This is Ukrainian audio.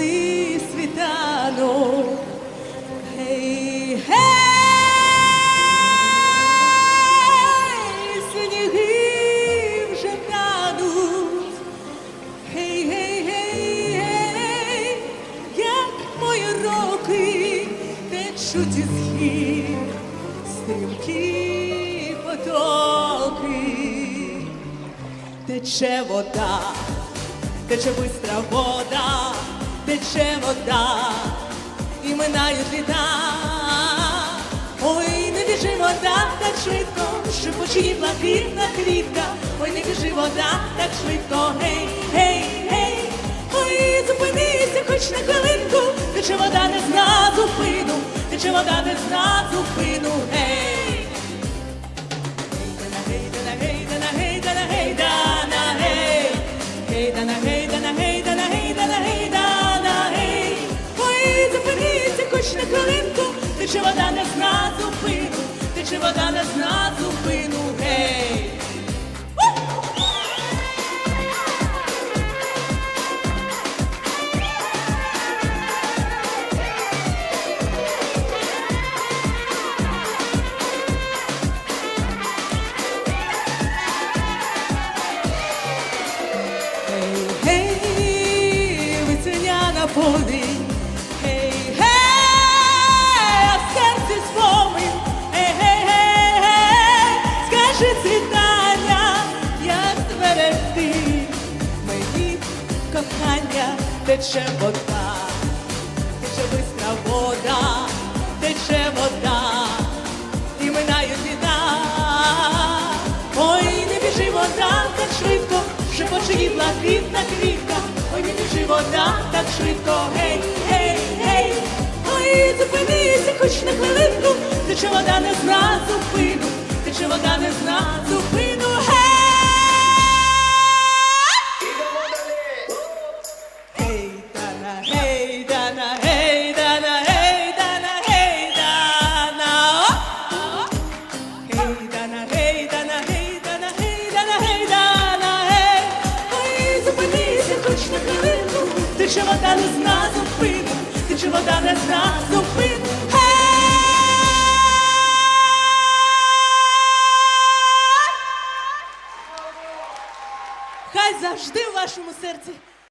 ясний світанок. Гей, гей, сніги вже тануть. Гей, гей, гей, гей, як мої роки течуть із гір стрімкі потоки. Тече вода, тече бистра вода, тече вода, і минають літа. Ой, не біжи вода так швидко, шипочі блакитна квітка. Ой, не біжи вода так швидко, гей, гей, гей. Ой, зупинися хоч на хвилинку, тече вода не зна зупину, тече вода не зна зупину, гей. Тече вода не зна зупину, тече вода не зна зупину, гей. Гей, гей, весняна повінь, тече вода, тече бистра вода, тече вода, і минають літа. Ой, не біжи вода так швидко, шепоче її блакитна квітка. Ой, не біжи вода так швидко, гей, гей, гей. Ой, зупинися хоч на хвилинку, тече вода не зна вода не зна зупину, чи вода не зна зупину. Хай завжди в вашому серці